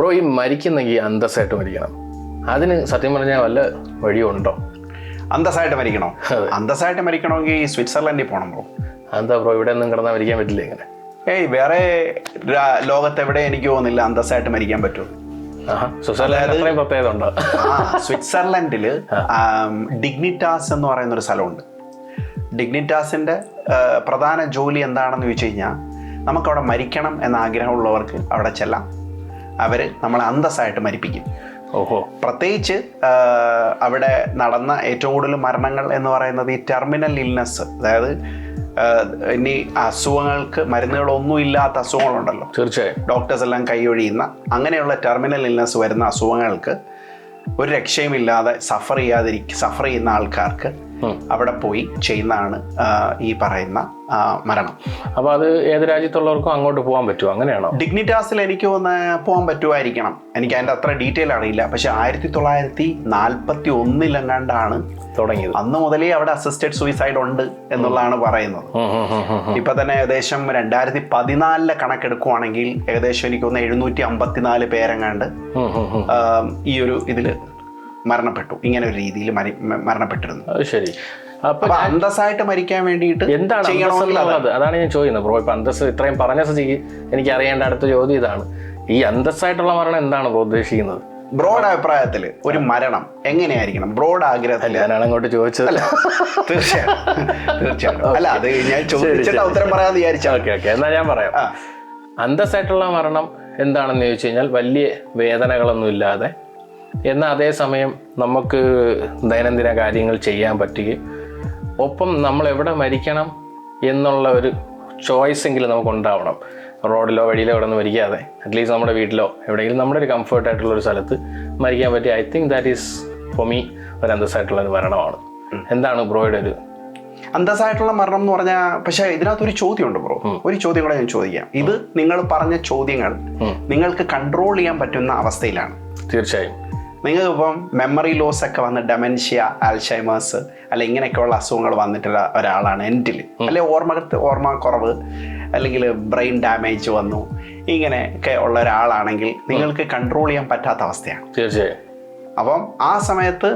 Bro ഈ മരിക്കുന്നെങ്കിൽ അന്തസ്സായിട്ട് മരിക്കണം. അതിന് സത്യം പറഞ്ഞാൽ വല്ല വഴിയുണ്ടോ? അന്തസ്സായിട്ട് മരിക്കണോ. അന്തസ്സായിട്ട് മരിക്കണമെങ്കിൽ സ്വിറ്റ്സർലൻഡിൽ പോകണം ബ്രോ. എന്താ ബ്രോ ഇവിടെ ഒന്നും കിടന്നാൽ മരിക്കാൻ പറ്റില്ല ഇങ്ങനെ? ഏയ് വേറെ ലോകത്ത് എവിടെ എനിക്ക് തോന്നുന്നില്ല അന്തസ്സായിട്ട് മരിക്കാൻ പറ്റുമോ സ്വിറ്റ്സർലൻഡിൽ ഡിഗ്നിറ്റാസ് എന്ന് പറയുന്ന ഒരു സ്ഥലമുണ്ട് ഡിഗ്നിറ്റാസിന്റെ പ്രധാന ജോലി എന്താണെന്ന് ചോദിച്ചു കഴിഞ്ഞാൽ നമുക്കവിടെ മരിക്കണം എന്ന ആഗ്രഹമുള്ളവർക്ക് അവിടെ ചെല്ലാം. അവർ നമ്മളെ അന്തസ്സായിട്ട് മരിപ്പിക്കും. ഓഹോ. പ്രത്യേകിച്ച് അവിടെ നടന്ന ഏറ്റവും കൂടുതൽ മരണങ്ങൾ എന്ന് പറയുന്നത് ഈ ടെർമിനൽ ഇൽനെസ് അതായത് ഇനി അസുഖങ്ങൾക്ക് മരുന്നുകളൊന്നും ഇല്ലാത്ത അസുഖങ്ങളുണ്ടല്ലോ. തീർച്ചയായും. ഡോക്ടേഴ്സ് എല്ലാം കൈയൊഴിയുന്ന അങ്ങനെയുള്ള ടെർമിനൽ ഇൽനെസ് വരുന്ന അസുഖങ്ങൾക്ക് ഒരു രക്ഷയുമില്ലാതെ സഫർ ചെയ്യാതിരിക്കും സഫർ ചെയ്യുന്ന ആൾക്കാർക്ക്. അവിടെ പോയി ചെയ്യുന്നതാണ് ഈ പറയുന്ന മരണം. അപ്പൊ അത് ഏത് രാജ്യത്തുള്ളവർക്കും അങ്ങോട്ട് പോകാൻ പറ്റുമോ അങ്ങനെയാണോ? ഡിഗ്നിറ്റാസിൽ എനിക്ക് ഒന്ന് പോകാൻ പറ്റുമായിരിക്കണം. എനിക്ക് അതിന്റെ അത്ര ഡീറ്റെയിൽ അറിയില്ല. പക്ഷെ ആയിരത്തി തൊള്ളായിരത്തി നാൽപ്പത്തി ഒന്നിലെങ്ങാണ്ടാണ് തുടങ്ങിയത്. അന്ന് മുതലേ അവിടെ അസിസ്റ്റഡ് സൂയിസൈഡ് ഉണ്ട് എന്നുള്ളതാണ് പറയുന്നത്. ഇപ്പൊ തന്നെ ഏകദേശം രണ്ടായിരത്തി പതിനാലിലെ കണക്കെടുക്കുവാണെങ്കിൽ ഏകദേശം എനിക്ക് തോന്നുന്നു എഴുന്നൂറ്റി അമ്പത്തിനാല് പേരെങ്ങാണ്ട് ഈ ഒരു ഇതിൽ മരണപ്പെട്ടു. ഇങ്ങനെ ഒരു രീതിയിൽ മരണപ്പെട്ടിരുന്നു. ശരി. അപ്പൊ അന്തസ്സായിട്ട് മരിക്കാൻ വേണ്ടിയിട്ട് എന്താണ് അതാണ്. ഞാൻ ചോദിക്കുന്നത്. ബ്രോ ഇപ്പൊ അന്തസ് ഇത്രയും പറഞ്ഞ സ്ഥിതിക്ക് എനിക്ക് അറിയേണ്ട അടുത്ത ചോദ്യം ഇതാണ്. ഈ അന്തസ്സായിട്ടുള്ള മരണം എന്താണ് ബ്രോ ഉദ്ദേശിക്കുന്നത്? ബ്രോഡ് അഭിപ്രായത്തിൽ ഒരു മരണം എങ്ങനെയായിരിക്കണം? ബ്രോഡ് ആഗ്രഹത്തിൽ ഞാനാണ് അങ്ങോട്ട് ചോദിച്ചത്. തീർച്ചയായും തീർച്ചയായും അല്ല അത് ഞാൻ ചോദിച്ചിട്ട് ഉത്തരം പറയാൻ വിചാരിച്ചാ. Okay okay. എന്നാ ഞാൻ പറയാം. അന്തസ്സായിട്ടുള്ള മരണം എന്താണെന്ന് ചോദിച്ചു കഴിഞ്ഞാൽ വലിയ വേദനകളൊന്നും ഇല്ലാതെ എന്നാൽ അതേസമയം നമുക്ക് ദൈനംദിന കാര്യങ്ങൾ ചെയ്യാൻ പറ്റുകയും ഒപ്പം നമ്മൾ എവിടെ മരിക്കണം എന്നുള്ള ഒരു ചോയ്സ് എങ്കിലും നമുക്ക് ഉണ്ടാവണം. റോഡിലോ വഴിയിലോ എവിടെ നിന്ന് മരിക്കാതെ അറ്റ്ലീസ്റ്റ് നമ്മുടെ വീട്ടിലോ എവിടെയെങ്കിലും നമ്മുടെ ഒരു കംഫർട്ട് ആയിട്ടുള്ള ഒരു സ്ഥലത്ത് മരിക്കാൻ പറ്റി I think that is for me ഒരു അന്തസ്സായിട്ടുള്ള ഒരു മരണമാണ്. എന്താണ് ബ്രോയുടെ ഒരു അന്തസ്സായിട്ടുള്ള മരണം എന്ന് പറഞ്ഞാൽ പക്ഷേ ഇതിനകത്ത് ഒരു ചോദ്യമുണ്ട് ബ്രോ. ഒരു ചോദ്യം കൂടെ ഞാൻ ചോദിക്കാം. ഇത് നിങ്ങൾ പറഞ്ഞ ചോദ്യങ്ങൾ നിങ്ങൾക്ക് കൺട്രോൾ ചെയ്യാൻ പറ്റുന്ന അവസ്ഥയിലാണ്. തീർച്ചയായും. നിങ്ങൾക്ക് ഇപ്പം മെമ്മറി ലോസ് ഒക്കെ വന്ന് ഡെമൻഷ്യ ആൽഷൈമേഴ്സ് അല്ലെ ഇങ്ങനെയൊക്കെയുള്ള അസുഖങ്ങൾ വന്നിട്ടുള്ള ഒരാളാണ് എന്റിൽ അല്ലെ ഓർമ്മ ഓർമ്മ കുറവ് അല്ലെങ്കിൽ ബ്രെയിൻ ഡാമേജ് വന്നു ഇങ്ങനെയൊക്കെ ഉള്ള ഒരാളാണെങ്കിൽ നിങ്ങൾക്ക് കൺട്രോൾ ചെയ്യാൻ പറ്റാത്ത അവസ്ഥയാണ്. തീർച്ചയായും. അപ്പം ആ സമയത്ത്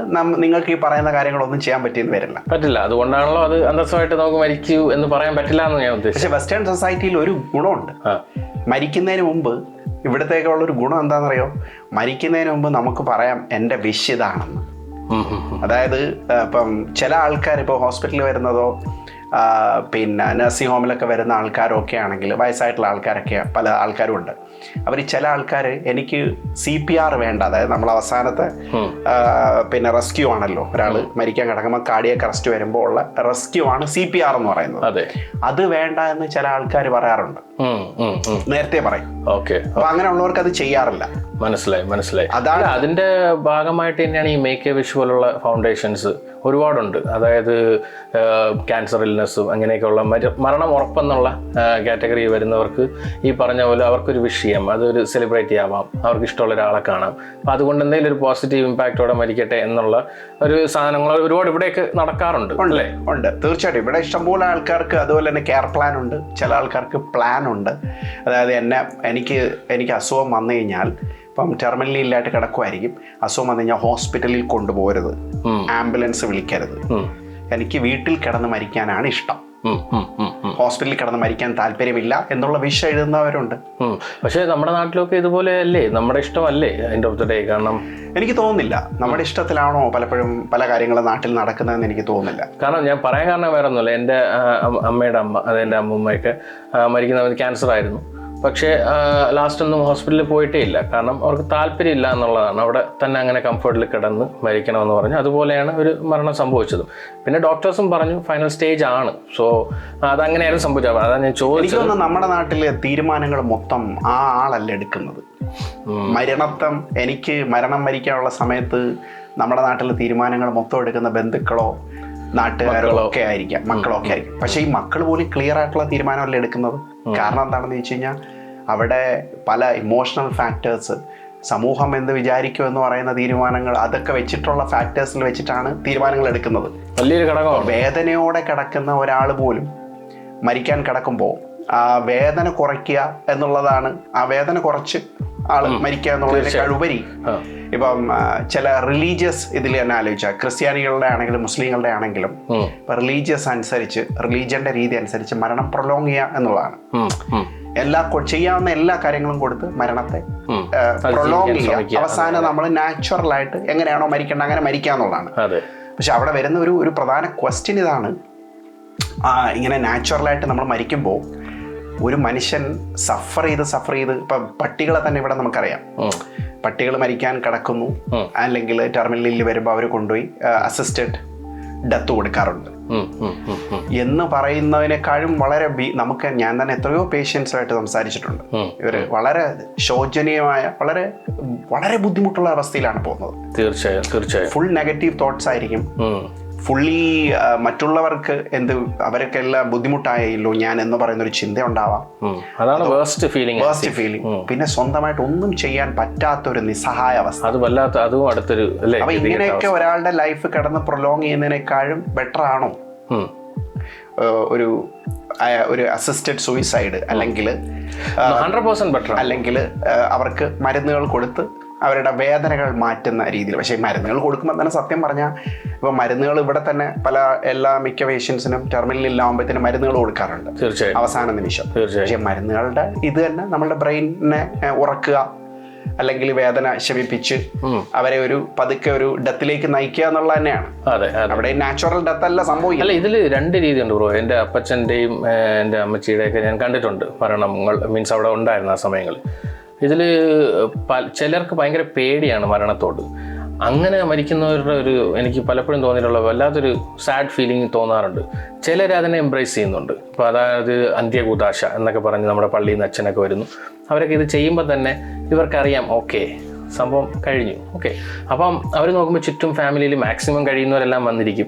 നിങ്ങൾക്ക് ഈ പറയുന്ന കാര്യങ്ങളൊന്നും ചെയ്യാൻ പറ്റിയെന്ന് വരില്ല. പറ്റില്ല. അതുകൊണ്ടാണല്ലോ അത് അന്തസ്സമായിട്ട് നമുക്ക് മരിക്കൂ എന്ന് പറയാൻ പറ്റില്ല എന്ന് ഞാൻ ഉദ്ദേശിച്ചു പക്ഷെ വെസ്റ്റേൺ സൊസൈറ്റിയിൽ ഒരു ഗുണമുണ്ട്. മരിക്കുന്നതിന് മുമ്പ് ഇവിടത്തേക്കുള്ള ഒരു ഗുണം എന്താണെന്നറിയോ? മരിക്കുന്നതിന് മുമ്പ് നമുക്ക് പറയാം എന്റെ വിഷ് ഇതാണെന്ന്. അതായത് ഇപ്പം ചില ആൾക്കാർ ഇപ്പോൾ ഹോസ്പിറ്റലിൽ വരുന്നതോ പിന്നെ നഴ്സിംഗ് ഹോമിലൊക്കെ വരുന്ന ആൾക്കാരോ ഒക്കെ ആണെങ്കിൽ വയസ്സായിട്ടുള്ള ആൾക്കാരൊക്കെ പല ആൾക്കാരും ഉണ്ട്. അവർ ചില ആൾക്കാർ എനിക്ക് സി പി ആർ വേണ്ട. അതായത് നമ്മൾ അവസാനത്തെ പിന്നെ റെസ്ക്യൂ ആണല്ലോ. ഒരാൾ മരിക്കാൻ കിടക്കുമ്പോൾ കാർഡിയക്ക് അറസ്റ്റ് വരുമ്പോൾ ഉള്ള റെസ്ക്യൂ ആണ് സി പി ആർ എന്ന് പറയുന്നത്. അതെ. അത് വേണ്ട എന്ന് ചില ആൾക്കാർ പറയാറുണ്ട്. നേരത്തെ പറയും. ഓക്കെ. അപ്പൊ അങ്ങനെയുള്ളവർക്ക് അത് ചെയ്യാറില്ല. മനസ്സിലായി മനസ്സിലായി. അതാണ് അതിന്റെ ഭാഗമായിട്ട് തന്നെയാണ് ഈ മേക്ക് എ വിഷ് പോലുള്ള ഫൗണ്ടേഷൻസ് ഒരുപാടുണ്ട്. അതായത് ക്യാൻസർ ഇൽനെസ്സും അങ്ങനെയൊക്കെയുള്ള മര- മരണം ഉറപ്പെന്നുള്ള കാറ്റഗറി വരുന്നവർക്ക് ഈ പറഞ്ഞ പോലെ അവർക്കൊരു വിഷ് ചെയ്യാം. അതൊരു സെലിബ്രേറ്റ് ചെയ്യാവാം അവർക്ക് ഇഷ്ടമുള്ള ഒരാളെ കാണാം. അപ്പം അതുകൊണ്ട് എന്തെങ്കിലും ഒരു പോസിറ്റീവ് ഇമ്പാക്റ്റോടെ മരിക്കട്ടെ എന്നുള്ള ഒരു സാധനങ്ങൾ ഒരുപാട് ഇവിടെയൊക്കെ നടക്കാറുണ്ട് അല്ലേ? ഉണ്ട്. തീർച്ചയായിട്ടും. ഇവിടെ ഇഷ്ടംപോലെ ആൾക്കാർക്ക് അതുപോലെ തന്നെ കെയർ പ്ലാൻ ഉണ്ട്. ചില ആൾക്കാർക്ക് പ്ലാൻ ഉണ്ട്. അതായത് എന്നെ എനിക്ക് എനിക്ക് അസുഖം വന്നു കഴിഞ്ഞാൽ ഇപ്പം ടെർമിനലി ഇല്ലായിട്ട് കിടക്കുമായിരിക്കും അസുഖം വന്നു കഴിഞ്ഞാൽ ഹോസ്പിറ്റലിൽ കൊണ്ടുപോകരുത്. ആംബുലൻസ് വിളിക്കരുത്. എനിക്ക് വീട്ടിൽ കിടന്ന് മരിക്കാനാണ് ഇഷ്ടം. ഹോസ്പിറ്റലിൽ കിടന്ന് മരിക്കാൻ താല്പര്യമില്ല എന്നുള്ള വിഷ എഴുതുന്നവരുണ്ട്. പക്ഷേ നമ്മുടെ നാട്ടിലൊക്കെ ഇതുപോലെ അല്ലേ? നമ്മുടെ ഇഷ്ടമല്ലേ അതിന്റെ ഓഫ് ദ ഡേ കാരണം എനിക്ക് തോന്നുന്നില്ല. നമ്മുടെ ഇഷ്ടത്തിലാണോ പലപ്പോഴും പല കാര്യങ്ങളും നാട്ടിൽ നടക്കുന്നതെന്ന് എനിക്ക് തോന്നുന്നില്ല. കാരണം ഞാൻ പറയാൻ കാരണം വേറെ ഒന്നുമില്ല. എന്റെ അമ്മയുടെ അമ്മ അത് എന്റെ അമ്മൂമ്മയൊക്കെ മരിക്കുന്നവർ മരിക്കുന്ന ക്യാൻസർ ആയിരുന്നു. പക്ഷേ ലാസ്റ്റ് ഒന്നും ഹോസ്പിറ്റലിൽ പോയിട്ടേ ഇല്ല. കാരണം അവർക്ക് താല്പര്യമില്ല എന്നുള്ളതാണ്. അവിടെ തന്നെ അങ്ങനെ കംഫർട്ടിൽ കിടന്ന് മരിക്കണമെന്ന് പറഞ്ഞു. അതുപോലെയാണ് ഒരു മരണം സംഭവിച്ചതും. പിന്നെ ഡോക്ടേഴ്സും പറഞ്ഞു ഫൈനൽ സ്റ്റേജ് ആണ്. സോ അതങ്ങനെയായിരുന്നു സംഭവിച്ചത്. അതാണ് ഞാൻ ചോദിച്ചത്. നമ്മുടെ നാട്ടിലെ തീരുമാനങ്ങൾ മൊത്തം ആ ആളല്ല എടുക്കുന്നത്. മരണത്വം മരണത്തം എനിക്ക് മരണം മരിക്കാനുള്ള സമയത്ത് നമ്മുടെ നാട്ടിലെ തീരുമാനങ്ങൾ മൊത്തം എടുക്കുന്ന ബന്ധുക്കളോ നാട്ടുകാരോ ഒക്കെ ആയിരിക്കാം. മക്കളോ ഒക്കെ ആയിരിക്കും. പക്ഷേ ഈ മക്കൾ പോലും ക്ലിയർ ആയിട്ടുള്ള തീരുമാനമല്ല എടുക്കുന്നത്. കാരണം എന്താണെന്ന് ചോദിച്ചു കഴിഞ്ഞാൽ അവിടെ പല ഇമോഷണൽ ഫാക്ടേഴ്സ് സമൂഹം എന്ത് വിചാരിക്കും എന്ന് പറയുന്ന തീരുമാനങ്ങൾ അതൊക്കെ വെച്ചിട്ടുള്ള ഫാക്ടേഴ്സിൽ വെച്ചിട്ടാണ് തീരുമാനങ്ങൾ എടുക്കുന്നത്. വലിയൊരു ഘടകം വേദനയോടെ കിടക്കുന്ന ഒരാൾ പോലും മരിക്കാൻ കിടക്കുമ്പോൾ ആ വേദന കുറയ്ക്കുക എന്നുള്ളതാണ് ആ വേദന കുറച്ച് ആൾ മരിക്കുക എന്നുള്ളതിനേക്കാൾ ഉപരി ഇപ്പം ചില റിലീജിയസ് ഇതിൽ തന്നെ ആലോചിച്ചാൽ ക്രിസ്ത്യാനികളുടെ ആണെങ്കിലും മുസ്ലിങ്ങളുടെ ആണെങ്കിലും ഇപ്പം റിലീജിയസ് അനുസരിച്ച് റിലീജിയന്റെ രീതി അനുസരിച്ച് മരണം പ്രൊലോങ് ചെയ്യുക എന്നുള്ളതാണ്. എല്ലാ ചെയ്യാവുന്ന എല്ലാ കാര്യങ്ങളും കൊടുത്ത് മരണത്തെ. പ്രൊലോങ് ചെയ്യുക. അവസാനം നമ്മൾ നാച്ചുറൽ ആയിട്ട് എങ്ങനെയാണോ മരിക്കേണ്ടത് അങ്ങനെ മരിക്കുക എന്നുള്ളതാണ് പക്ഷെ അവിടെ വരുന്ന ഒരു ഒരു പ്രധാന ക്വസ്റ്റ്യൻ ഇതാണ്. ആ ഇങ്ങനെ നാച്ചുറലായിട്ട് നമ്മൾ മരിക്കുമ്പോൾ ഒരു മനുഷ്യൻ സഫർ ചെയ്ത് സഫർ ചെയ്ത് ഇപ്പം പട്ടികളെ തന്നെ ഇവിടെ നമുക്കറിയാം. പട്ടികൾ മരിക്കാൻ കിടക്കുന്നു. അല്ലെങ്കിൽ ടെർമിനലിൽ വരുമ്പോൾ അവർ കൊണ്ടുപോയി അസിസ്റ്റഡ് ഡെത്ത് കൊടുക്കാറുണ്ട്. എന്ന് പറയുന്നതിനേക്കാളും വളരെ നമുക്ക് ഞാൻ തന്നെ എത്രയോ പേഷ്യൻസുമായിട്ട് സംസാരിച്ചിട്ടുണ്ട്. ഇവർ ഇവർ വളരെ ശോചനീയമായ വളരെ വളരെ ബുദ്ധിമുട്ടുള്ള അവസ്ഥയിലാണ് പോകുന്നത്. തീർച്ചയായും തീർച്ചയായും. ഫുൾ നെഗറ്റീവ് തോട്ട്സ് ആയിരിക്കും. ഫുള്ളി മറ്റുള്ളവർക്ക് എന്ത് അവർക്കെല്ലാം ബുദ്ധിമുട്ടായല്ലോ ഞാൻ എന്ന് പറയുന്ന ഒരു ചിന്ത ഉണ്ടാവാം. അതാണ് വേസ്റ്റ് ഫീലിംഗ് വേസ്റ്റ് ഫീലിംഗ് പിന്നെ സ്വന്തമായിട്ട് ഒന്നും ചെയ്യാൻ പറ്റാത്ത ഒരു നിസ്സഹായ അവസ്ഥ. അത് വല്ലാത്ത അതും അടുത്തൊരു അപ്പൊ ഇങ്ങനെയൊക്കെ ഒരാളുടെ ലൈഫ് കിടന്ന് പ്രൊലോങ് ചെയ്യുന്നതിനേക്കാളും ബെറ്റർ ആണോ? ഒരു ഒരു അസിസ്റ്റഡ് സൂയിസൈഡ് അല്ലെങ്കിൽ ഹൺഡ്രഡ് പെർസെന്റ് ബെറ്റർ അല്ലെങ്കിൽ അവർക്ക് മരുന്നുകൾ കൊടുത്ത് അവരുടെ വേദനകൾ മാറ്റുന്ന രീതിയിൽ. പക്ഷേ മരുന്നുകൾ കൊടുക്കുമ്പോൾ തന്നെ സത്യം പറഞ്ഞാൽ ഇപ്പോൾ മരുന്നുകൾ ഇവിടെ തന്നെ പല എല്ലാ മിക്ക പേഷ്യൻസിനും ടെർമിനലിലാവുമ്പോഴത്തേനും മരുന്നുകൾ കൊടുക്കാറുണ്ട്. തീർച്ചയായും. അവസാന നിമിഷം. തീർച്ചയായും. പക്ഷേ മരുന്നുകളുടെ ഇത് തന്നെ നമ്മുടെ ബ്രെയിനെ ഉറക്കുക അല്ലെങ്കിൽ വേദന ശമിപ്പിച്ച് അവരെ ഒരു പതുക്കെ ഒരു ഡെത്തിലേക്ക് നയിക്കുക എന്നുള്ളത് തന്നെയാണ്. അതെ അതെ. അവിടെ നാച്ചുറൽ ഡെത്ത് അല്ല സംഭവിക്കും അല്ല ഇതിൽ രണ്ട് രീതിയുണ്ട് ബ്രോ. എന്റെ അപ്പച്ചന്റെയും എന്റെ അമ്മച്ചിയുടെയൊക്കെ ഞാൻ കണ്ടിട്ടുണ്ട്. മരണങ്ങൾ മീൻസ് അവിടെ ഉണ്ടായിരുന്ന ആ സമയങ്ങളിൽ. ഇതിൽ ചിലർക്ക് ഭയങ്കര പേടിയാണ് മരണത്തോട്. അങ്ങനെ മരിക്കുന്നവരുടെ ഒരു എനിക്ക് പലപ്പോഴും തോന്നിയിട്ടുള്ള വല്ലാത്തൊരു സാഡ് ഫീലിംഗ് തോന്നാറുണ്ട്. ചിലർ അതിനെ എംബ്രേസ് ചെയ്യുന്നുണ്ട്. അപ്പോൾ അതായത് അന്ത്യകൂതാശ എന്നൊക്കെ പറഞ്ഞ് നമ്മുടെ പള്ളിയിൽ നിന്ന് അച്ഛനൊക്കെ വരുന്നു. അവരൊക്കെ ഇത് ചെയ്യുമ്പോൾ തന്നെ ഇവർക്കറിയാം ഓക്കെ സംഭവം കഴിഞ്ഞു. ഓക്കെ. അപ്പം അവർ നോക്കുമ്പോൾ ചുറ്റും ഫാമിലിയിൽ മാക്സിമം കഴിയുന്നവരെല്ലാം വന്നിരിക്കും.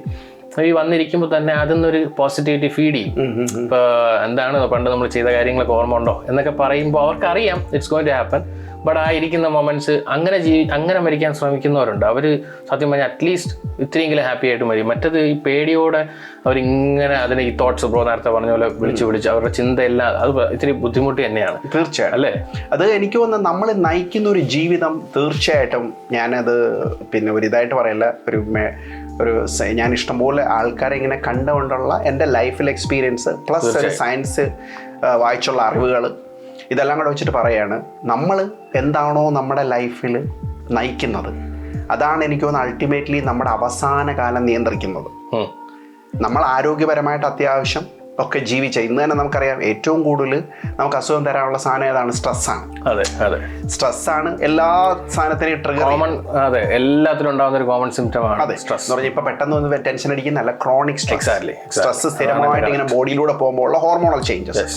ഈ വന്നിരിക്കുമ്പോൾ തന്നെ അതിന്നൊരു പോസിറ്റിവിറ്റി ഫീഡ് ചെയ്യും. ഇപ്പോൾ എന്താണ് പണ്ട് നമ്മൾ ചെയ്ത കാര്യങ്ങളൊക്കെ ഓർമ്മ ഉണ്ടോ എന്നൊക്കെ പറയുമ്പോൾ അവർക്കറിയാം it's going to happen but ആ ഇരിക്കുന്ന മൊമെന്റ്സ് അങ്ങനെ ജീവി അങ്ങനെ മരിക്കാൻ ശ്രമിക്കുന്നവരുണ്ട്. അവർ സത്യം പറഞ്ഞാൽ അറ്റ്ലീസ്റ്റ് ഇത്രയെങ്കിലും ഹാപ്പി ആയിട്ട് മരി മറ്റത് ഈ പേടിയോടെ അവരിങ്ങനെ അതിനെ ഈ തോട്ട്സ് ബ്രോ നേരത്തെ പറഞ്ഞ പോലെ വിളിച്ച് വിളിച്ച് അവരുടെ ചിന്തയെല്ലാം അത് ഇത്തിരി ബുദ്ധിമുട്ട് തന്നെയാണ്. തീർച്ചയായും അല്ലേ? അത് എനിക്ക് തോന്നുന്നു നമ്മൾ നയിക്കുന്ന ഒരു ജീവിതം തീർച്ചയായിട്ടും ഞാനത് പിന്നെ ഒരു ഇതായിട്ട് പറയല്ല. ഒരു ഒരു ഞാൻ ഇഷ്ടംപോലെ ആൾക്കാരെ ഇങ്ങനെ കണ്ടുകൊണ്ടുള്ള എന്റെ ലൈഫിൽ എക്സ്പീരിയൻസ് പ്ലസ് ഒരു സയൻസ് വായിച്ചുള്ള അറിവുകൾ ഇതെല്ലാം കൂടെ വെച്ചിട്ട് പറയാണ് നമ്മൾ എന്താണോ നമ്മുടെ ലൈഫിൽ നയിക്കുന്നത് അതാണ് എനിക്ക് തോന്നുന്നത് അൾട്ടിമേറ്റ്ലി നമ്മുടെ അവസാന കാലം നിയന്ത്രിക്കുന്നത്. നമ്മൾ ആരോഗ്യപരമായിട്ട് അത്യാവശ്യം ഒക്കെ ജീവിച്ച ഇന്ന് തന്നെ നമുക്കറിയാം ഏറ്റവും കൂടുതൽ നമുക്ക് അസുഖം തരാനുള്ള സാധനം ഏതാണ്? സ്ട്രെസ്സാണ് അതെ അതെ. സ്ട്രെസ്സാണ് എല്ലാ സാധനത്തിനെയും ട്രിഗർ കോമൺ അതെ എല്ലാത്തിനും ഉണ്ടാകുന്ന ഒരു കോമൺ സിംറ്റം ആണ് അതെ. സ്ട്രെസ് എന്ന് പറഞ്ഞാൽ ഇപ്പൊ പെട്ടെന്ന് ഒന്ന് ടെൻഷൻ അടിക്കുന്നല്ല ക്രോണിക് സ്ട്രെസ് സ്ട്രെസ് സ്ഥിരമായിട്ട് ഇങ്ങനെ ബോഡിയിലൂടെ പോകുമ്പോൾ ഉള്ള ഹോർമോണൽ ചേഞ്ചസ്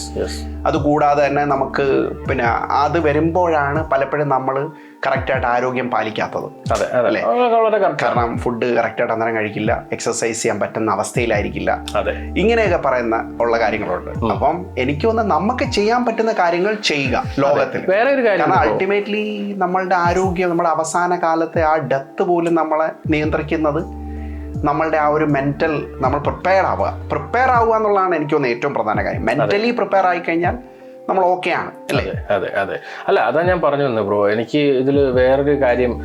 അതുകൂടാതെ തന്നെ നമുക്ക് പിന്നെ അത് വരുമ്പോഴാണ് പലപ്പോഴും നമ്മൾ കറക്റ്റായിട്ട് ആരോഗ്യം പാലിക്കാത്തത്. അത് കാരണം ഫുഡ് കറക്റ്റായിട്ട് അന്നേരം കഴിക്കില്ല എക്സസൈസ് ചെയ്യാൻ പറ്റുന്ന അവസ്ഥയിലായിരിക്കില്ല. അതെ. ഇങ്ങനെയൊക്കെ പറയുന്ന ഉള്ള കാര്യങ്ങളുണ്ട്. അപ്പം എനിക്ക് വന്ന് നമുക്ക് ചെയ്യാൻ പറ്റുന്ന കാര്യങ്ങൾ ചെയ്യുക ലോകത്തിൽ. വേറെ ഒരു കാര്യം അൾട്ടിമേറ്റ്ലി നമ്മളുടെ ആരോഗ്യം നമ്മുടെ അവസാന കാലത്തെ ആ ഡെത്ത് പോലും നമ്മളെ നിയന്ത്രിക്കുന്നത് നമ്മളുടെ ആ ഒരു മെന്റൽ നമ്മൾ പ്രിപ്പയർ ആവുക. പ്രിപ്പയർ ആവുക എന്നുള്ളതാണ് എനിക്ക് തോന്നുന്നത് ഏറ്റവും പ്രധാന കാര്യം. മെന്റലി പ്രിപ്പയർ ആയി കഴിഞ്ഞാൽ നമ്മൾ ഓക്കെ ആണ് അല്ലേ? അതെ അതെ അല്ല അതാ ഞാൻ പറഞ്ഞു വന്നത് ബ്രോ. എനിക്ക് ഇതിൽ വേറൊരു കാര്യം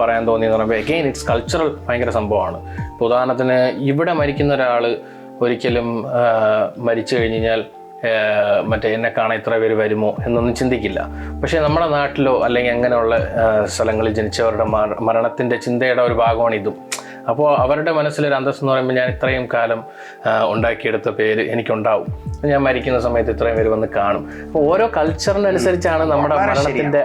പറയാൻ തോന്നിയെന്ന് പറയുമ്പോൾ എഗെയിൻ ഇറ്റ്സ് കൾച്ചറൽ ഭയങ്കര സംഭവമാണ്. ഇപ്പോൾ ഉദാഹരണത്തിന് ഇവിടെ മരിക്കുന്ന ഒരാൾ ഒരിക്കലും മരിച്ചു കഴിഞ്ഞ് കഴിഞ്ഞാൽ മറ്റേ എന്നെ കാണാൻ ഇത്ര പേര് വരുമോ എന്നൊന്നും ചിന്തിക്കില്ല. പക്ഷേ നമ്മുടെ നാട്ടിലോ അല്ലെങ്കിൽ അങ്ങനെയുള്ള സ്ഥലങ്ങളിൽ ജനിച്ചവരുടെ മര- മരണത്തിന്റെ ചിന്തയുടെ ഒരു ഭാഗമാണ് ഇതും. അപ്പോൾ അവരുടെ മനസ്സിലൊരു അന്തസ്സ് എന്ന് പറയുമ്പോൾ ഞാൻ ഇത്രയും കാലം ഉണ്ടാക്കിയെടുത്ത പേര് എനിക്കുണ്ടാവും. ഞാൻ മരിക്കുന്ന സമയത്ത് ഇത്രയും പേര് വന്ന് കാണും. അപ്പോൾ ഓരോ കൾച്ചറിനനുസരിച്ചാണ് നമ്മുടെ മരണത്തിന്റെ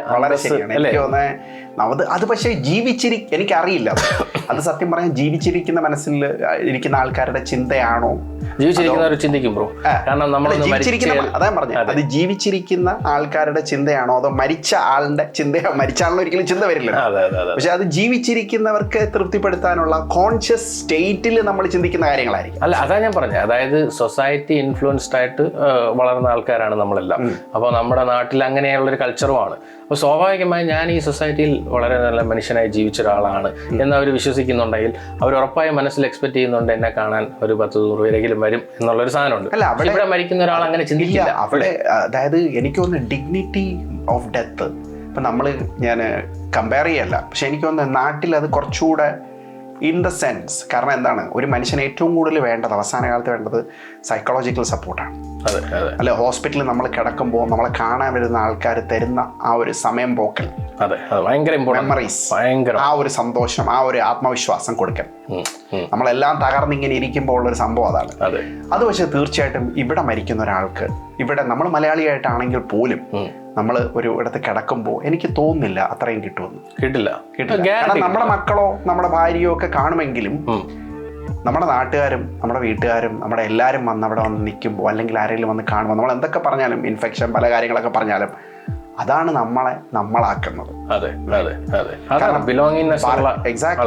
അത് അത് പക്ഷേ ജീവിച്ചിരി എനിക്കറിയില്ല. അത്. അത് സത്യം പറഞ്ഞാൽ ജീവിച്ചിരിക്കുന്ന മനസ്സിൽ ഇരിക്കുന്ന ആൾക്കാരുടെ ചിന്തയാണോ ജീവിച്ചിരിക്കുന്നവർ ചിന്തിക്കും ബ്രോ കാരണം നമ്മൾ ജീവിച്ചിരിക്കുന്ന അതാ പറഞ്ഞു. അത്. ജീവിച്ചിരിക്കുന്ന ആൾക്കാരുടെ ചിന്തയാണോ? അതോ മരിച്ച ആളിന്റെ ചിന്തയാണോ മരിച്ച ആളിന് ഒരിക്കലും ചിന്ത വരില്ല പക്ഷെ അത് ജീവിച്ചിരിക്കുന്നവർക്ക് തൃപ്തിപ്പെടുത്താനുള്ള കോൺഷ്യസ് സ്റ്റേറ്റിൽ നമ്മൾ ചിന്തിക്കുന്ന കാര്യങ്ങളായിരിക്കും. അല്ല അതാ ഞാൻ പറഞ്ഞത് അതായത് സൊസൈറ്റി ഇൻഫ്ലുവൻസ്ഡ് ആയിട്ട് വളർന്ന ആൾക്കാരാണ് നമ്മളെല്ലാം. അപ്പോൾ നമ്മുടെ നാട്ടിൽ അങ്ങനെയുള്ള ഒരു കൾച്ചറുമാണ് അപ്പോൾ സ്വാഭാവികമായി ഞാൻ ഈ സൊസൈറ്റിയിൽ വളരെ നല്ല മനുഷ്യനായി ജീവിച്ച ഒരാളാണ് എന്ന് അവർ വിശ്വസിക്കുന്നുണ്ടെങ്കിൽ അവർ ഉറപ്പായും മനസ്സിൽ എക്സ്പെക്ട് ചെയ്യുന്നുണ്ട് എന്നെ കാണാൻ ഒരു പത്ത് നൂറ് പേരെങ്കിലും വരും എന്നുള്ളൊരു സാധനമുണ്ട്. അല്ല, അവിടെ മരിക്കുന്ന ഒരാൾ അങ്ങനെ ചിന്തിക്കില്ല. അവിടെ അതായത് എനിക്ക് തോന്നുന്നു ഡിഗ്നിറ്റി ഓഫ് ഡെത്ത് ഇപ്പം നമ്മൾ ഞാൻ കമ്പയർ ചെയ്യല്ല. പക്ഷെ എനിക്ക് തോന്നുന്നു നാട്ടിൽ അത് കുറച്ചുകൂടെ ഇൻ ദ സെൻസ് കാരണം എന്താണ്? ഒരു മനുഷ്യന് ഏറ്റവും കൂടുതൽ വേണ്ടത് അവസാന കാലത്ത് വേണ്ടത് സൈക്കോളജിക്കൽ സപ്പോർട്ടാണ് അല്ലെ ഹോസ്പിറ്റലിൽ നമ്മൾ കിടക്കുമ്പോൾ നമ്മളെ കാണാൻ വരുന്ന ആൾക്കാർ തരുന്ന ആ ഒരു സമയം പോക്കൽ. ഭയങ്കര മെമ്മറീസ് ഭയങ്കര. ആ ഒരു സന്തോഷം ആ ഒരു ആത്മവിശ്വാസം കൊടുക്കൽ. നമ്മളെല്ലാം തകർന്നിങ്ങനെ ഇരിക്കുമ്പോൾ ഉള്ള ഒരു സംഭവം അതാണ്. അതെ. പക്ഷേ തീർച്ചയായിട്ടും ഇവിടെ മരിക്കുന്ന ഒരാൾക്ക് ഇവിടെ നമ്മൾ മലയാളിയായിട്ടാണെങ്കിൽ പോലും നമ്മൾ ഒരു ഇടത്ത് കിടക്കുമ്പോൾ എനിക്ക് തോന്നുന്നില്ല അത്രയും കിട്ടുമെന്ന്. കിട്ടില്ല. കിട്ടില്ല. നമ്മുടെ മക്കളോ നമ്മുടെ ഭാര്യയോ ഒക്കെ കാണുമെങ്കിലും. നമ്മുടെ നാട്ടുകാരും നമ്മുടെ വീട്ടുകാരും നമ്മുടെ എല്ലാവരും വന്ന് അവിടെ വന്ന് നിൽക്കുമ്പോൾ അല്ലെങ്കിൽ ആരെങ്കിലും വന്ന് കാണുമ്പോൾ നമ്മൾ എന്തൊക്കെ പറഞ്ഞാലും ഇൻഫെക്ഷൻ പല കാര്യങ്ങളൊക്കെ പറഞ്ഞാലും അതാണ് നമ്മളെ നമ്മളാക്കുന്നത് അതെ അതെ അതെ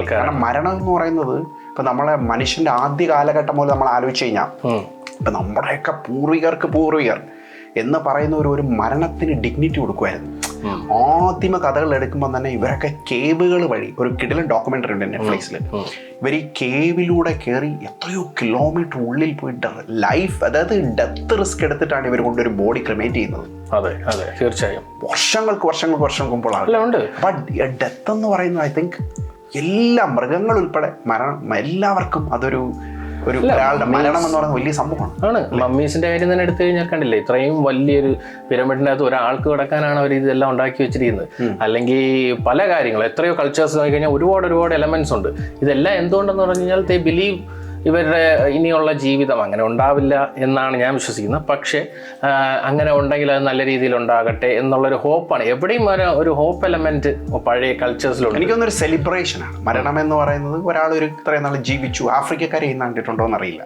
കാരണം മരണം എന്ന് പറയുന്നത് ഇപ്പൊ നമ്മളെ മനുഷ്യന്റെ ആദ്യ കാലഘട്ടം മുതൽ നമ്മൾ ആലോചിച്ച് കഴിഞ്ഞാൽ. ഇപ്പൊ നമ്മുടെയൊക്കെ പൂർവികർക്ക് പൂർവികർ എന്ന് പറയുന്ന ഒരു ഒരു മരണത്തിന് ഡിഗ്നിറ്റി കൊടുക്കുമായിരുന്നു. ആദ്യമ കഥകൾ എടുക്കുമ്പോൾ തന്നെ ഇവരൊക്കെ കേവുകൾ വഴി ഒരു കിടിലൻ ഡോക്യുമെന്ററി ഉണ്ട് നെറ്റ്ഫ്ലിക്സിൽ. ഇവർ ഈ കേവിലൂടെ കയറി എത്രയോ കിലോമീറ്റർ ഉള്ളിൽ പോയിട്ട് ലൈഫ് അതായത് ഡെത്ത് റിസ്ക് എടുത്തിട്ടാണ് ഇവർ കൊണ്ടൊരു ബോഡി ക്രിമേറ്റ് ചെയ്യുന്നത്. അതെ അതെ തീർച്ചയായും. വർഷങ്ങൾക്ക് വർഷങ്ങൾക്ക് വർഷങ്ങൾക്ക് ഉണ്ട്. ബട്ട് ഡെത്ത് എന്ന് പറയുന്നത് ഐ തിങ്ക് എല്ലാ മൃഗങ്ങൾ ഉൾപ്പെടെ മരണം എല്ലാവർക്കും അതൊരു ഒരു ഒരാളുടെ മരണം എന്ന് പറയുന്നത് വലിയ സംഭവമാണ്. ആണ്. മമ്മീസിന്റെ കാര്യം തന്നെ എടുത്തു കഴിഞ്ഞാൽ കണ്ടില്ലേ ഇത്രയും വലിയൊരു പിരമിഡിന്റെ അകത്ത് ഒരാൾക്ക് കിടക്കാനാണ് അവർ ഇതെല്ലാം ഉണ്ടാക്കി വെച്ചിരിക്കുന്നത്. അല്ലെങ്കിൽ പല കാര്യങ്ങളും എത്രയോ കൾച്ചേഴ്സ് നോക്കി കഴിഞ്ഞാൽ ഒരുപാട് ഒരുപാട് എലമെന്റ്സ് ഉണ്ട്. ഇതെല്ലാം എന്തുകൊണ്ടെന്ന് പറഞ്ഞു കഴിഞ്ഞാൽ ദേ ബിലീവ് ഇവരുടെ ഇനിയുള്ള ജീവിതം അങ്ങനെ ഉണ്ടാവില്ല എന്നാണ് ഞാൻ വിശ്വസിക്കുന്നത്. പക്ഷേ അങ്ങനെ ഉണ്ടെങ്കിൽ അത് നല്ല രീതിയിൽ ഉണ്ടാകട്ടെ എന്നുള്ളൊരു ഹോപ്പാണ്. എവിടെയും ഒരു ഒരു ഹോപ്പ് എലമെന്റ് പഴയ കൾച്ചേഴ്സിലുണ്ട് എനിക്കൊന്നൊരു സെലിബ്രേഷനാണ് മരണം എന്ന് പറയുന്നത് ഒരാൾ ഒരു ഇത്രയും നാൾ ജീവിച്ചു. ആഫ്രിക്കക്കാരെ ഇന്ന് കണ്ടിട്ടുണ്ടോ എന്നറിയില്ല.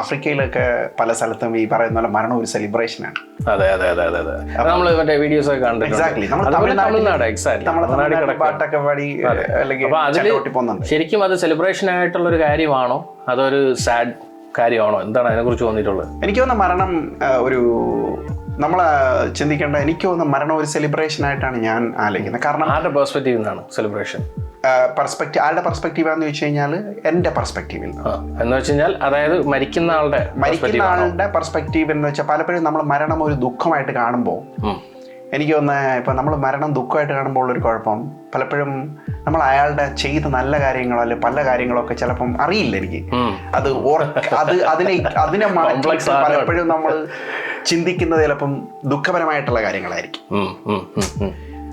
ആഫ്രിക്കയിലൊക്കെ പല സ്ഥലത്തും ഈ പറയുന്ന പോലെ മരണം ഒരു സെലിബ്രേഷനാണ് അതെ അതെ അതെ അതെ അതെ. നമ്മൾ മറ്റേ വീഡിയോസ് ഒക്കെ കണ്ടിട്ടുണ്ട്. പാട്ടൊക്കെ പാടി അല്ലെങ്കിൽ ശരിക്കും അത് സെലിബ്രേഷൻ ആയിട്ടുള്ള ഒരു കാര്യമാണോ? അതൊരു സാഡ് കാര്യമാണോ? എന്താണ് അതിനെക്കുറിച്ച് തോന്നിയിട്ടുള്ളത്? എനിക്ക് തോന്നുന്ന മരണം ഒരു നമ്മൾ ചിന്തിക്കേണ്ട എനിക്ക് തോന്നുന്ന മരണം ഒരു സെലിബ്രേഷൻ ആയിട്ടാണ് ഞാൻ ആലോചിക്കുന്നത്. കാരണം ആരുടെ പെർസ്പെക്റ്റീവിൽ നിന്നാണ് സെലിബ്രേഷൻ പെർസ്പെക്റ്റീവ് ആരുടെ പെർസ്പെക്റ്റീവ് ആണെന്ന് ചോദിച്ചു കഴിഞ്ഞാൽ എന്റെ പെർസ്പെക്റ്റീവിൽ എന്ന് വെച്ച് കഴിഞ്ഞാൽ അതായത് മരിക്കുന്ന ആളുടെ മരിക്കുന്ന ആളുടെ പെർസ്പെക്റ്റീവ് എന്ന് വെച്ചാൽ പലപ്പോഴും നമ്മൾ മരണം ഒരു ദുഃഖമായിട്ട് കാണുമ്പോൾ. എനിക്ക് തോന്നുന്നത് ഇപ്പം നമ്മൾ മരണം ദുഃഖമായിട്ട് കാണുമ്പോൾ ഉള്ളൊരു കുഴപ്പം. പലപ്പോഴും നമ്മൾ അയാളുടെ ചെയ്ത നല്ല കാര്യങ്ങളോ അല്ലെ പല കാര്യങ്ങളോ ഒക്കെ ചിലപ്പം അറിയില്ല എനിക്ക്. അത് അത് അതിനെ അതിനെ മാറ്റി പലപ്പോഴും നമ്മൾ ചിന്തിക്കുന്നത് ചിലപ്പം ദുഃഖപരമായിട്ടുള്ള കാര്യങ്ങളായിരിക്കും.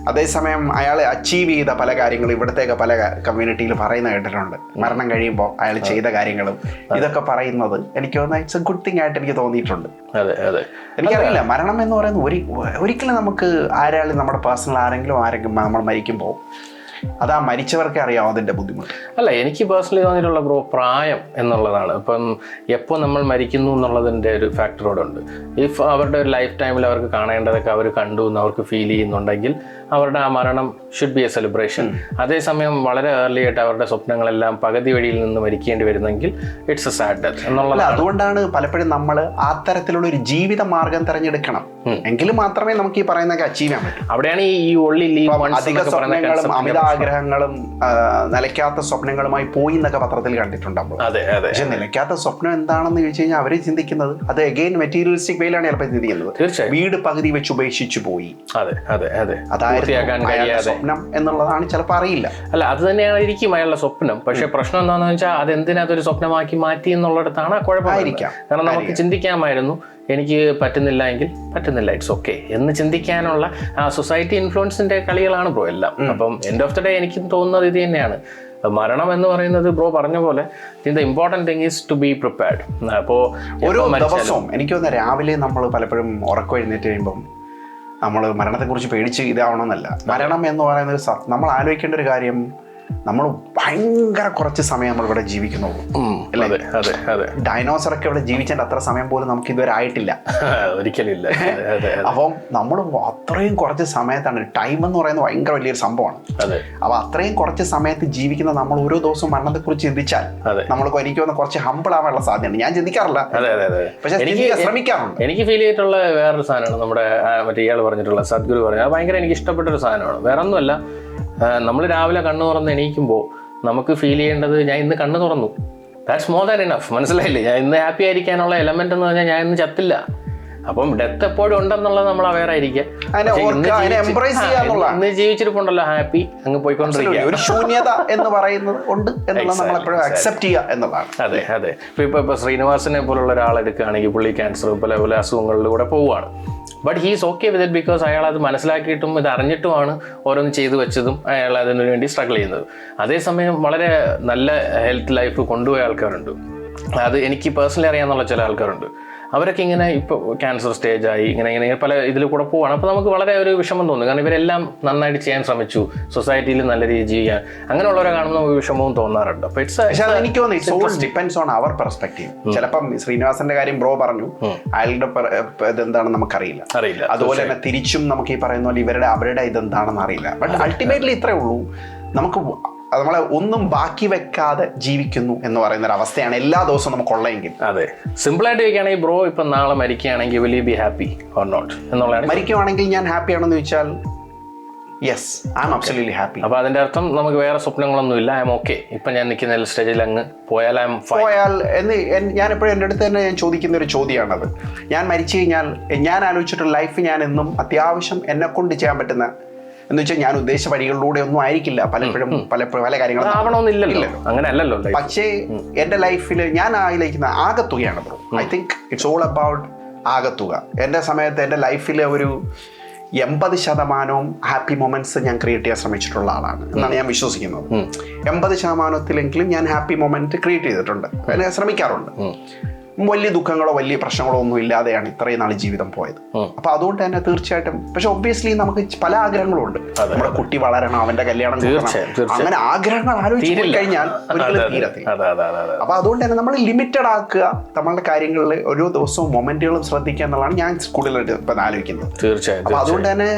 അതേസമയം അയാൾ അച്ചീവ് ചെയ്ത പല കാര്യങ്ങളും ഇവിടത്തേക്ക് പല കമ്മ്യൂണിറ്റിയിൽ പറയുന്ന കേട്ടിട്ടുണ്ട്. മരണം കഴിയുമ്പോൾ അയാൾ ചെയ്ത കാര്യങ്ങളും ഇതൊക്കെ പറയുന്നത് എനിക്ക് തോന്നുന്നത് ഇറ്റ്സ് എ ഗുഡ് തിങ് ആയിട്ട് എനിക്ക് തോന്നിയിട്ടുണ്ട്. അതെ അതെ. എനിക്കറിയില്ല മരണം എന്ന് പറയുന്നത് ഒരു ഒരിക്കലും നമുക്ക് ആരാളും നമ്മുടെ പേഴ്സണൽ ആരെങ്കിലും ആരെങ്കിലും നമ്മൾ മരിക്കുമ്പോൾ അത് ആ മരിച്ചവർക്ക് അറിയാം അതിന്റെ ബുദ്ധിമുട്ട്. അല്ല എനിക്ക് പേഴ്സണലി തോന്നിയിട്ടുള്ള ബ്രോ പ്രായം എന്നുള്ളതാണ്. ഇപ്പം എപ്പോൾ നമ്മൾ മരിക്കുന്നു എന്നുള്ളതിന്റെ ഒരു ഫാക്ടറോടെ ഉണ്ട്. ഇഫ് അവരുടെ ഒരു ലൈഫ് ടൈമിൽ അവർക്ക് കാണേണ്ടതൊക്കെ അവർ കണ്ടു എന്ന് അവർക്ക് ഫീൽ ചെയ്യുന്നുണ്ടെങ്കിൽ അവരുടെ ആ മരണം ഷുഡ് ബി എ സെലിബ്രേഷൻ അതേസമയം വളരെ ഏർലി ആയിട്ട് അവരുടെ സ്വപ്നങ്ങളെല്ലാം പകുതി വഴിയിൽ നിന്ന് മരിക്കേണ്ടി വരുന്നെങ്കിൽ ഇറ്റ്സ് എ സാഡ് ഡെത്ത് എന്നുള്ളത് അതുകൊണ്ടാണ് പലപ്പോഴും നമ്മൾ ആ തരത്തിലുള്ള ഒരു ജീവിത മാർഗം തിരഞ്ഞെടുക്കണം. എങ്കിൽ മാത്രമേ നമുക്ക് ഈ പറയുന്നതൊക്കെ അച്ചീവ് ചെയ്യാൻ പറ്റൂ. അവിടെയാണ് ഈ ഈ ഒള്ളി ലീവ് ഇപ്പം അധിക സ്വപ്നങ്ങളും അമിത ആഗ്രഹങ്ങളും നിലയ്ക്കാത്ത സ്വപ്നങ്ങളുമായി പോയി എന്നൊക്കെ പത്രത്തിൽ കണ്ടിട്ടുണ്ട് നമ്മൾ. പക്ഷെ നിലയ്ക്കാത്ത സ്വപ്നം എന്താണെന്ന് ചോദിച്ചു കഴിഞ്ഞാൽ അവർ ചിന്തിക്കുന്നത് അത് അഗെയിൻ മെറ്റീരിയലിസ്റ്റിക് വേലാണ് ചിലപ്പോൾ ചിന്തിക്കുന്നത്. തീർച്ചയായും. വീട് പകുതി വെച്ച് ഉപേക്ഷിച്ചു പോയി. അതെ അതെ അതെ. അതായിരുന്നു സ്വപ്നം എന്നുള്ളതാണ് ചിലപ്പോൾ അറിയില്ല. അല്ല അത് തന്നെയായിരിക്കും അയാളുടെ സ്വപ്നം. പക്ഷെ പ്രശ്നം എന്താണെന്ന് വെച്ചാൽ അത് എന്തിനാ അതൊരു സ്വപ്നമാക്കി മാറ്റി എന്നുള്ളിടത്താണ് ആ കുഴപ്പം കാരണം നമുക്ക് ചിന്തിക്കാമായിരുന്നു. എനിക്ക് പറ്റുന്നില്ല എങ്കിൽ പറ്റുന്നില്ല ഇറ്റ്സ് ഓക്കെ എന്ന് ചിന്തിക്കാനുള്ള ആ സൊസൈറ്റി ഇൻഫ്ലുവൻസിന്റെ കളികളാണ് ബ്രോ എല്ലാം. അപ്പം എൻഡ് ഓഫ് ദി ഡേ എനിക്കും തോന്നുന്നത് ഇത് തന്നെയാണ്. മരണം എന്ന് പറയുന്നത് ബ്രോ പറഞ്ഞ പോലെ the important thing is to be prepared അപ്പോൾ ഓരോ ദിവസവും എനിക്ക് തോന്നുന്നു രാവിലെ നമ്മൾ പലപ്പോഴും ഉറക്കം എഴുന്നേറ്റ് കഴിയുമ്പം നമ്മൾ മരണത്തെക്കുറിച്ച് പേടിച്ച് ഇതാവണമെന്നല്ല. മരണം എന്ന് പറയുന്നത് ഒരു നമ്മൾ ആലോചിക്കേണ്ട ഒരു കാര്യം നമ്മൾ ഭയങ്കര കുറച്ച് സമയം നമ്മൾ ഇവിടെ ജീവിക്കുന്നുള്ളൂ. അതെ അതെ അതെ. ഡൈനോസർ ഒക്കെ ഇവിടെ ജീവിച്ചതിന്റെ അത്ര സമയം പോലും നമുക്ക് ഇതുവരെ ആയിട്ടില്ല. ഒരിക്കലും ഇല്ല അതെ അതെ. അപ്പം നമ്മൾ അത്രയും കുറച്ച് സമയത്താണ് ടൈം എന്ന് പറയുന്നത് ഭയങ്കര വലിയൊരു സംഭവമാണ്. അതെ. അപ്പൊ അത്രയും കുറച്ച് സമയത്ത് ജീവിക്കുന്ന നമ്മൾ ഓരോ ദിവസവും മരണത്തെക്കുറിച്ച് ചിന്തിച്ചാൽ നമ്മൾ നമ്മൾക്ക് എനിക്ക് വന്ന കുറച്ച് ഹമ്പിൾ ആവാനുള്ള സാധ്യതയുണ്ട്. ഞാൻ ചിന്തിക്കാറില്ല. പക്ഷെ ചിന്തിക്കാൻ ശ്രമിക്കാറുണ്ട്. എനിക്ക് ഫീൽ ചെയ്തിട്ടുള്ള വേറൊരു സാധനമാണ് നമ്മുടെ മറ്റേ ഇയാൾ പറഞ്ഞിട്ടുള്ള സദ്ഗുരു പറഞ്ഞത്. അത് ഭയങ്കര എനിക്ക് ഇഷ്ടപ്പെട്ട ഒരു സാധനമാണ്. വേറെ ഒന്നുമല്ല നമ്മൾ രാവിലെ കണ്ണു തുറന്ന് എണീക്കുമ്പോൾ നമുക്ക് ഫീൽ ചെയ്യേണ്ടത് ഞാൻ ഇന്ന് കണ്ണു തുറന്നു. ദാറ്റ്സ് മോർ ദാൻ ഇനഫ് മനസ്സിലായില്ലേ? ഞാൻ ഇന്ന് ഹാപ്പി ആയിരിക്കാനുള്ള എലമെന്റ് എന്ന് പറഞ്ഞാൽ ഞാൻ ഇന്ന് ചത്തില്ല. അപ്പം ഡെത്ത് എപ്പോഴും ഉണ്ടെന്നുള്ളത് നമ്മൾ അവയർ ആയിരിക്കുക. ഇന്ന് ജീവിച്ചിരിപ്പുണ്ടല്ലോ ഹാപ്പി അങ്ങ് പോയിക്കൊണ്ടിരിക്കുക. ഒരു ശൂന്യത എന്ന് പറയുന്നത് ഉണ്ട് എന്നുള്ളത് നമ്മൾ എപ്പോഴും അക്സെപ്റ്റ് ചെയ്യുക എന്നുള്ളതാണ്. അതെ അതെ. ഇപ്പൊ ഇപ്പൊ ഇപ്പൊ ശ്രീനിവാസനെ പോലുള്ള ഒരാളെടുക്കുകയാണെങ്കിൽ പുള്ളി ക്യാൻസർ പല പല അസുഖങ്ങളിലൂടെ പോവുകയാണ്. But he's okay with it because അയാൾ അത് മനസ്സിലാക്കിയിട്ടും ഇത് അറിഞ്ഞിട്ടുമാണ് ഓരോന്ന് ചെയ്തു വെച്ചതും അയാൾ അതിനു വേണ്ടി സ്ട്രഗിൾ ചെയ്യുന്നത്. അതേസമയം വളരെ നല്ല ഹെൽത്ത് ലൈഫ് കൊണ്ടുപോയ ആൾക്കാരുണ്ട്. അത് എനിക്ക് പേഴ്സണലി അറിയാന്നുള്ള ചില ആൾക്കാരുണ്ട്. അവരൊക്കെ ഇങ്ങനെ ഇപ്പോൾ ക്യാൻസർ സ്റ്റേജ് ആയി ഇങ്ങനെ ഇങ്ങനെ പല ഇതിൽ കൂടെ പോവാണ്. അപ്പോൾ നമുക്ക് വളരെ ഒരു വിഷമം തോന്നും. കാരണം ഇവരെല്ലാം നന്നായിട്ട് ചെയ്യാൻ ശ്രമിച്ചു. സൊസൈറ്റിയിൽ നല്ല രീതിയിൽ ചെയ്യാൻ. അങ്ങനെയുള്ളവരെ കാണുമ്പോൾ നമുക്ക് വിഷമവും തോന്നാറുണ്ട്. അപ്പോൾ ഇറ്റ്സ് എനിക്ക് തോന്നി ഡിപ്പെൻസ് ഓൺ അവർ പെർസ്പെക്റ്റീവ് ചിലപ്പം ശ്രീനിവാസന്റെ കാര്യം ബ്രോ പറഞ്ഞു അയാളുടെ ഇതെന്താണ് ഇതെന്താണെന്ന് നമുക്കറിയില്ല. അറിയില്ല അതുപോലെ തന്നെ തിരിച്ചും നമുക്ക് ഈ പറയുന്ന പോലെ ഇവരുടെ അവരുടെ ഇതെന്താണെന്ന് അറിയില്ല. ബട്ട് അൾട്ടിമേറ്റ്ലി ഇത്രേ ഉള്ളൂ. നമുക്ക് വ- നമ്മളെ ഒന്നും ബാക്കി വെക്കാതെ ജീവിക്കുന്നു എന്ന് പറയുന്ന ഒരു അവസ്ഥയാണ് എല്ലാ ദിവസവും നമുക്കുള്ളതെങ്കിൽ അതെ. സിമ്പിൾ ആയിട്ട് ചോദിക്കുകയാണെങ്കിൽ ബ്രോ ഇപ്പം നാളെ മരിക്കുകയാണെങ്കിൽ will you be happy or not എന്നുള്ളതാണ് മരിക്കുവാണെങ്കിൽ ഞാൻ ഹാപ്പി ആണെന്ന് ചോദിച്ചാൽ yes I'm absolutely happy അപ്പോൾ അതിന്റെ അർത്ഥം നമുക്ക് വേറെ സ്വപ്നങ്ങളൊന്നും ഇല്ല ഐ എം ഓക്കെ ഇപ്പൊ ഞാൻ നിൽക്കുന്ന സ്റ്റേജിൽ അങ്ങ് പോയാൽ ഐ എം പോയാൽ എന്ന് ഞാൻ എപ്പോഴും എന്റെ അടുത്ത് തന്നെ ഞാൻ ചോദിക്കുന്ന ഒരു ചോദ്യമാണത്. ഞാൻ മരിച്ചു കഴിഞ്ഞാൽ ഞാൻ ആലോചിച്ചിട്ടുള്ള ലൈഫ് ഞാൻ എന്നും അത്യാവശ്യം എന്നെ കൊണ്ട് ചെയ്യാൻ പറ്റുന്ന എന്ന് വെച്ചാൽ ഞാൻ ഉദ്ദേശിച്ച വഴികളിലൂടെ ഒന്നും ആയിരിക്കില്ല. പലപ്പോഴും പലപ്പോഴും പല കാര്യങ്ങളും ആവണമെന്നില്ലല്ലോ. അങ്ങനെ അല്ലല്ലോ. പക്ഷേ എന്റെ ലൈഫിൽ ഞാൻ ആഗ്രഹിക്കുന്ന ആകത്തുകയാണ് bro I think it's all about ആകത്തുക. എന്റെ സമയത്ത് എന്റെ ലൈഫിലെ ഒരു എൺപത് ശതമാനവും ഹാപ്പി മൊമെന്റ്സ് ഞാൻ ക്രിയേറ്റ് ചെയ്യാൻ ശ്രമിച്ചിട്ടുള്ള ആളാണ് എന്നാണ് ഞാൻ വിശ്വസിക്കുന്നത്. എൺപത് ശതമാനത്തിലെങ്കിലും ഞാൻ ഹാപ്പി മൊമെന്റ് ക്രിയേറ്റ് ചെയ്തിട്ടുണ്ട്. ശ്രമിക്കാറുണ്ട്. വലിയ ദുഃഖങ്ങളോ വലിയ പ്രശ്നങ്ങളോ ഒന്നും ഇല്ലാതെയാണ് ഇത്രയും നാൾ ജീവിതം പോയത്. അപ്പൊ അതുകൊണ്ട് തന്നെ തീർച്ചയായിട്ടും പക്ഷെ ഒബ്വിയസ്ലി നമുക്ക് പല ആഗ്രഹങ്ങളും ഉണ്ട് നമ്മുടെ കുട്ടി വളരണം അവന്റെ കല്യാണം. അങ്ങനെ ആഗ്രഹങ്ങൾ ആലോചിച്ചു. കഴിഞ്ഞാൽ ഒരിക്കലും. തീരത്തില്ല. അപ്പൊ അതുകൊണ്ട് തന്നെ നമ്മൾ ലിമിറ്റഡ് ആക്കുക നമ്മളുടെ കാര്യങ്ങളിൽ ഓരോ ദിവസവും മൊമെന്റുകളും ശ്രദ്ധിക്കുക എന്നുള്ളതാണ് ഞാൻ സ്കൂളിൽ ഇപ്പൊ ആലോചിക്കുന്നത്. തീർച്ചയായും അപ്പൊ അതുകൊണ്ട് തന്നെ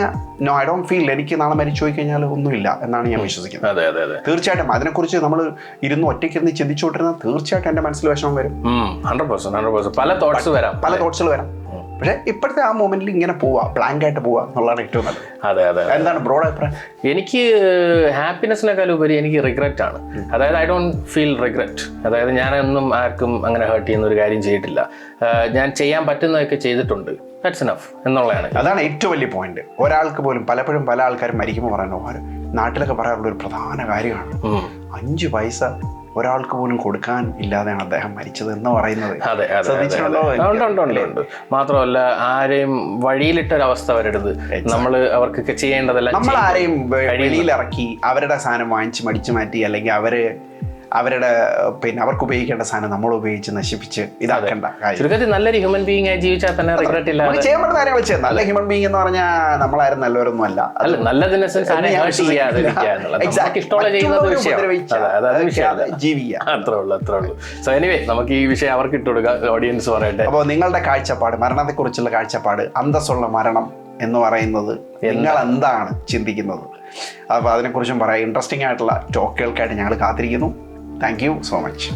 നോ ഐ ഡോണ്ട് ഫീൽ എനിക്ക് നാളെ മരിച്ചു പോയി കഴിഞ്ഞാൽ ഒന്നുമില്ല എന്നാണ് ഞാൻ വിശ്വസിക്കുന്നത്. തീർച്ചയായിട്ടും അതിനെക്കുറിച്ച് നമ്മൾ ഇരുന്ന് ഒറ്റയ്ക്ക് ഇരുന്ന് ചിന്തിച്ചുകൊണ്ടിരുന്ന തീർച്ചയായിട്ടും എന്റെ മനസ്സിൽ വിഷമം വരും. ഹൺഡ്രഡ് പെർസെന്റ് ഹൺഡ്രഡ് പെർസെന്റ് പല തോട്ട്സ് വരാം. പല തോട്ട്സുകൾ വരാം. പക്ഷേ ഇപ്പോഴത്തെ ആ മൂമെന്റിൽ ഇങ്ങനെ പോവാ ബ്ലാങ്ക് ആയിട്ട് പോവാ എന്നുള്ളതാണ് ഏറ്റവും നല്ലത്. അതെ അതെ എന്താണ് ബ്രോഡ് അഭിപ്രായം? എനിക്ക് ഹാപ്പിനെസ്സിനേക്കാൾ ഉപരി എനിക്ക് റിഗ്രറ്റ് ആണ്. അതായത് ഐ ഡോണ്ട് ഫീൽ റിഗ്രറ്റ് അതായത് ഞാൻ ഞാനൊന്നും ആർക്കും അങ്ങനെ ഹേർട്ട് ചെയ്യുന്ന ഒരു കാര്യം ചെയ്തിട്ടില്ല. ഞാൻ ചെയ്യാൻ പറ്റുന്നതൊക്കെ ചെയ്തിട്ടുണ്ട്. ദാറ്റ്സ് എനഫ് എന്നുള്ളതാണ്. അതാണ് ഏറ്റവും വലിയ പോയിന്റ് ഒരാൾക്ക് പോലും പലപ്പോഴും പല ആൾക്കാരും മരിക്കുമ്പോൾ പറയുന്നു "ഓ, നാട്ടിലൊക്കെ പറയാറുള്ള ഒരു പ്രധാന കാര്യമാണ്. അഞ്ച് പൈസ ഒരാൾക്ക് പോലും കൊടുക്കാൻ ഇല്ലാതെയാണ് അദ്ദേഹം മരിച്ചത് എന്ന് പറയുന്നത്. അതെ ശ്രദ്ധിച്ചിട്ടുണ്ടോ മാത്രമല്ല ആരെയും വഴിയിലിട്ടൊരവസ്ഥ വരരുത്. നമ്മൾ അവർക്കൊക്കെ ചെയ്യേണ്ടതല്ല നമ്മൾ ആരെയും വഴിയിലിറക്കി വെളിയിലിറക്കി അവരുടെ സാധനം വാങ്ങിച്ച് മടിച്ചു മാറ്റി അല്ലെങ്കിൽ അവർ അവരുടെ പിന്നെ അവർക്ക് ഉപയോഗിക്കേണ്ട സാധനം നമ്മൾ ഉപയോഗിച്ച് നശിപ്പിച്ച് ഇതാക്കേണ്ട കാര്യം. ചുരുക്കത്തിൽ നല്ലൊരു ഹ്യൂമൻ ബീങ് ആയി ജീവിച്ചാൽ തന്നെ റിഗ്രറ്റ് ഇല്ല ചെയ്യാൻ പറ്റുന്ന കാര്യങ്ങൾ ചെയ്യാം നല്ല ഹ്യൂമൻ ബീങ് എന്ന് പറഞ്ഞാൽ നമ്മളാരും നല്ലവരൊന്നും അല്ല. നല്ലതിനെ അത്രേ ഉള്ളൂ അത്രേ ഉള്ളൂ. സോ എനിവേ നമുക്ക് ഈ വിഷയം അവർക്ക് ഇട്ട് കൊടുക്കാം. ഓഡിയൻസ് പറയട്ടെ. അപ്പോൾ നിങ്ങളുടെ കാഴ്ചപ്പാട് മരണത്തെക്കുറിച്ചുള്ള കാഴ്ചപ്പാട് അന്തസ്സുള്ള മരണം എന്ന് പറയുന്നത് നിങ്ങൾ എന്താണ് ചിന്തിക്കുന്നത്? അപ്പോൾ അതിനെക്കുറിച്ചും പറയാം. ഇൻട്രസ്റ്റിംഗ് ആയിട്ടുള്ള ടോക്കുകൾക്കായിട്ട് ഞങ്ങൾ കാത്തിരിക്കുന്നു. Thank you so much